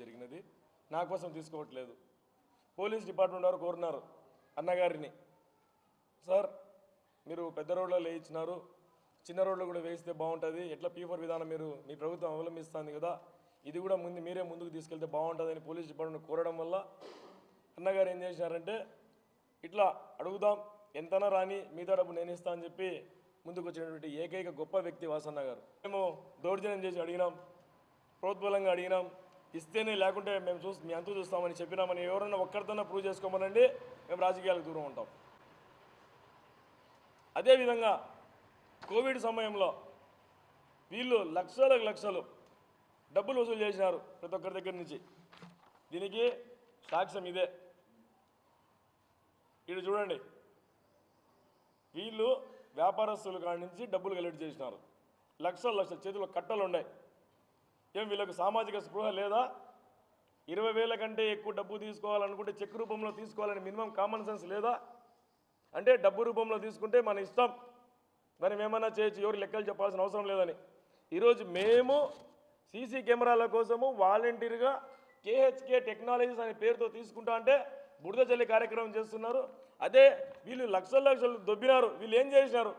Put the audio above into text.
జరిగినది. నా కోసం తీసుకోవట్లేదు. పోలీస్ డిపార్ట్మెంట్ వారు కోరినారు అన్నగారిని. సార్ మీరు పెద్ద రోడ్లో వేయించినారు చిన్న రోడ్లో కూడా వేయిస్తే బాగుంటుంది. ఎట్లా పీ ఫోర్ విధానం మీరు మీ ప్రభుత్వం అవలంబిస్తుంది కదా. ఇది కూడా ముందు మీరే ముందుకు తీసుకెళ్తే బాగుంటుందని పోలీస్ డిపార్ట్మెంట్ కోరడం వల్ల అన్నగారు ఏం చేసినారంటే ఇట్లా అడుగుదాం. ఎంతనా రాని మిగతా డబ్బు నేను ఇస్తా అని చెప్పి ముందుకు వచ్చినటువంటి ఏకైక గొప్ప వ్యక్తి వాసన్న గారు. మేము దౌర్జన్యం చేసి అడిగినాం. ప్రోద్బలంగా అడిగినాం. ఇస్తేనే లేకుంటే మేము చూసి మీ అంతా చూస్తామని చెప్పినామని ఎవరైనా ఒక్కరితోనే ప్రూవ్ చేసుకోమనండి మేము రాజకీయాలకు దూరం ఉంటాం. అదేవిధంగా కోవిడ్ సమయంలో వీళ్ళు లక్షలకు లక్షలు డబ్బులు వసూలు చేసినారు ప్రతి ఒక్కరి దగ్గర నుంచి. దీనికి సాక్ష్యం ఇదే. ఇటు చూడండి. వీళ్ళు వ్యాపారస్తుల కాడి నుంచి డబ్బులు కలెక్ట్ చేసినారు. లక్షలు లక్షలు చేతిలో కట్టలు ఉన్నాయి. ఏం వీళ్ళకు సామాజిక స్పృహ లేదా? ఇరవై వేల కంటే ఎక్కువ డబ్బు తీసుకోవాలనుకుంటే చెక్ రూపంలో తీసుకోవాలని మినిమం కామన్ సెన్స్ లేదా? అంటే డబ్బు రూపంలో తీసుకుంటే మన ఇష్టం. మనం ఏమన్నా చేయొచ్చు ఎవరు లెక్కలు చెప్పాల్సిన అవసరం లేదని. ఈరోజు మేము సీసీ కెమెరాల కోసము వాలంటీర్గా కేహెచ్కే టెక్నాలజీస్ అనే పేరుతో తీసుకుంటా అంటే బురద కార్యక్రమం చేస్తున్నారు. అదే వీళ్ళు లక్షల లక్షలు దొబ్బినారు. వీళ్ళు ఏం చేసినారు?